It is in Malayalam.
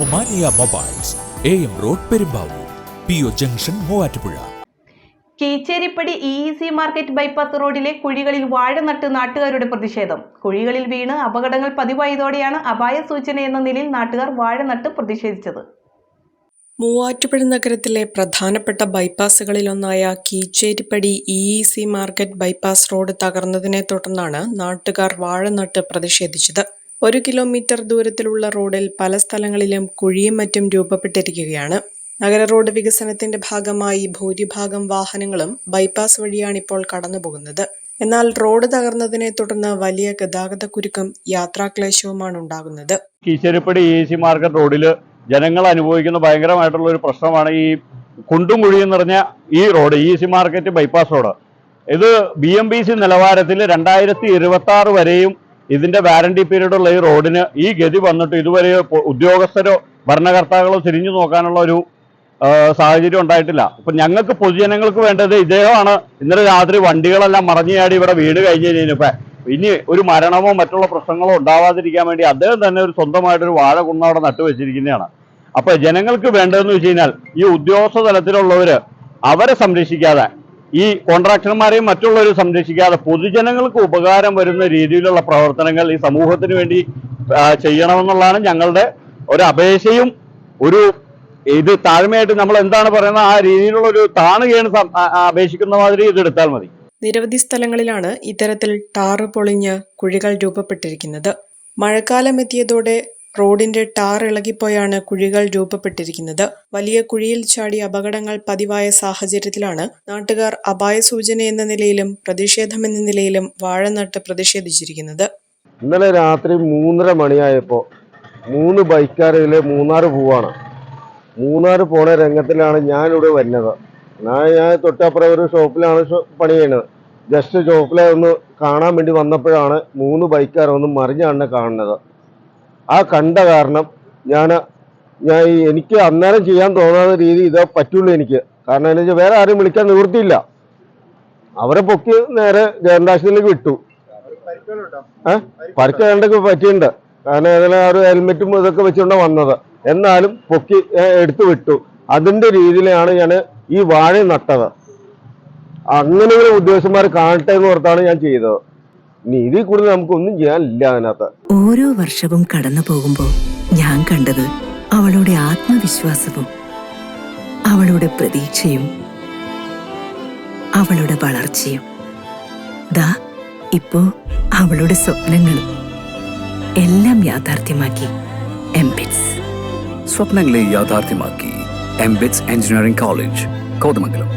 Omania mobiles A M road Perumbavoor P O junction Muvattupuzha. Keecheripady E E C market bypass റോഡിലെ കുഴികളിൽ വാഴ നട്ട് നാട്ടുകാരുടെ പ്രതിഷേധം. കുഴികളിൽ വീണ് അപകടങ്ങൾ പതിവായതോടെയാണ് അപായ സൂചന എന്ന നിലയിൽ നാട്ടുകാർ വാഴ നട്ട് പ്രതിഷേധിച്ചത്. മൂവാറ്റുപുഴ നഗരത്തിലെ പ്രധാനപ്പെട്ട ബൈപ്പാസുകളിലൊന്നായ Keecheripady E E C market bypass road തകർന്നതിനെ തുടർന്നാണ് നാട്ടുകാർ വാഴനട്ട് പ്രതിഷേധിച്ചത്. ഒരു കിലോമീറ്റർ ദൂരത്തിലുള്ള റോഡിൽ പല സ്ഥലങ്ങളിലും കുഴിയും മറ്റും രൂപപ്പെട്ടിരിക്കുകയാണ്. നഗര റോഡ് വികസനത്തിന്റെ ഭാഗമായി ഭൂരിഭാഗം വാഹനങ്ങളും ബൈപ്പാസ് വഴിയാണിപ്പോൾ കടന്നുപോകുന്നത്. എന്നാൽ റോഡ് തകർന്നതിനെ തുടർന്ന് വലിയ ഗതാഗത കുരുക്കും യാത്രാക്ലേശവുമാണ് ഉണ്ടാകുന്നത്. കീശേരിപ്പടി എ സി മാർക്കറ്റ് റോഡിൽ ജനങ്ങൾ അനുഭവിക്കുന്ന ഭയങ്കരമായിട്ടുള്ള ഒരു പ്രശ്നമാണ് ഈ കുണ്ടും കുഴിയും നിറഞ്ഞ ഈ road E C market bypass road. ഇത് ബി എം ബി സി നിലവാരത്തിൽ രണ്ടായിരത്തി ഇരുപത്തി ആറ് വരെയും ഇതിന്റെ വാറണ്ടി പീരീഡുള്ള ഈ റോഡിന് ഈ ഗതി വന്നിട്ട് ഇതുവരെ ഉദ്യോഗസ്ഥരോ ഭരണകർത്താക്കളോ തിരിഞ്ഞു നോക്കാനുള്ള ഒരു സാഹചര്യം ഉണ്ടായിട്ടില്ല. അപ്പൊ ഞങ്ങൾക്ക് പൊതുജനങ്ങൾക്ക് വേണ്ടത് ഇദ്ദേഹമാണ്. ഇന്നലെ രാത്രി വണ്ടികളെല്ലാം മറഞ്ഞുചാടി ഇവിടെ വീട് കഴിഞ്ഞ് കഴിഞ്ഞപ്പോ ഇനി ഒരു മരണമോ മറ്റുള്ള പ്രശ്നങ്ങളോ ഉണ്ടാവാതിരിക്കാൻ വേണ്ടി അദ്ദേഹം തന്നെ ഒരു സ്വന്തമായിട്ടൊരു വാഴ കുന്ന അവിടെ നട്ടുവെച്ചിരിക്കുന്നതാണ് അപ്പൊ ജനങ്ങൾക്ക് വേണ്ടതെന്ന് വെച്ച് കഴിഞ്ഞാൽ ഈ ഉദ്യോഗസ്ഥ തലത്തിലുള്ളവര് അവരെ സംരക്ഷിക്കാതെ ഈ കോൺട്രാക്ടർമാരെയും മറ്റുള്ളവരും സംരക്ഷിക്കാതെ പൊതുജനങ്ങൾക്ക് ഉപകാരം വരുന്ന രീതിയിലുള്ള പ്രവർത്തനങ്ങൾ ഈ സമൂഹത്തിന് വേണ്ടി ചെയ്യണമെന്നുള്ളതാണ് ഞങ്ങളുടെ ഒരു അപേക്ഷയും ഒരു ഇത് താഴ്മയായിട്ട് നമ്മൾ എന്താണ് പറയുന്നത്? ആ രീതിയിലുള്ള ഒരു താണുകയാണ് അപേക്ഷിക്കുന്ന മാതിരി ഇത് എടുത്താൽ മതി. നിരവധി സ്ഥലങ്ങളിലാണ് ഇത്തരത്തിൽ ടാറ് പൊളിഞ്ഞ് കുഴികൾ രൂപപ്പെട്ടിരിക്കുന്നത്. മഴക്കാലം എത്തിയതോടെ റോഡിന്റെ ടാർ ഇളകിപ്പോയാണ് കുഴികൾ രൂപപ്പെട്ടിരിക്കുന്നത്. വലിയ കുഴിയിൽ ചാടി അപകടങ്ങൾ പതിവായ സാഹചര്യത്തിലാണ് നാട്ടുകാർ അപായ സൂചന എന്ന നിലയിലും പ്രതിഷേധമെന്ന നിലയിലും വാഴ നട്ട് പ്രതിഷേധിച്ചിരിക്കുന്നത്. ഇന്നലെ രാത്രി മൂന്നര മണിയായപ്പോൾ മൂന്ന് ബൈക്കാരിൽ മൂന്നാർ പോവാണ്. മൂന്നാർ പോണ രംഗത്തിലാണ് ഞാനിവിടെ വരുന്നത്. ഞാൻ ഞാൻ തൊട്ടപ്പുറം ഒരു ഷോപ്പിലാണ് പണി ചെയ്യുന്നത്. ജസ്റ്റ് ഷോപ്പിലെ ഒന്ന് കാണാൻ വേണ്ടി വന്നപ്പോഴാണ് മൂന്ന് ബൈക്കാർ ഒന്ന് മറിഞ്ഞാണ് കാണുന്നത്. ആ കണ്ട കാരണം ഞാൻ ഞാൻ എനിക്ക് അന്നേരം ചെയ്യാൻ തോന്നാത്ത രീതി ഇതേ പറ്റുള്ളൂ എനിക്ക്. കാരണം എന്താ വെച്ചാൽ വേറെ ആരും വിളിക്കാൻ നിവൃത്തിയില്ല. അവരെ പൊക്കി നേരെ ജയന്താശുപത്രിയിലേക്ക് വിട്ടു. ഏഹ് പരിക്കേണ്ടൊക്കെ പറ്റിയിട്ടുണ്ട് കാരണം ഏതായാലും ആ ഒരു ഹെൽമെറ്റും ഇതൊക്കെ വെച്ചുകൊണ്ട് വന്നത്. എന്നാലും പൊക്കി എടുത്തു വിട്ടു. അതിന്റെ രീതിയിലാണ് ഞാൻ ഈ വാഴ നട്ടത്. അങ്ങനെയുള്ള ഉദ്യോഗസ്ഥന്മാർ കാണട്ടെ എന്ന് ഓർത്താണ് ഞാൻ ചെയ്തത്. ഇനി ഇതിൽ കൂടുതൽ നമുക്കൊന്നും ചെയ്യാനില്ല അതിനകത്ത്. ഓരോ വർഷവും കടന്നു പോകുമ്പോൾ ഞാൻ കണ്ടത് അവളുടെ ആത്മവിശ്വാസവും അവളുടെ പ്രതീക്ഷയും അവളുടെ വളർച്ചയും. ദാ ഇപ്പോ അവളുടെ സ്വപ്നങ്ങളും എല്ലാം യാഥാർത്ഥ്യമാക്കി എംബിറ്റ്സ്. സ്വപ്നങ്ങളെ യാഥാർത്ഥ്യമാക്കി എംബിറ്റ്സ് എഞ്ചിനീയറിംഗ് കോളേജ് കോതമംഗലം.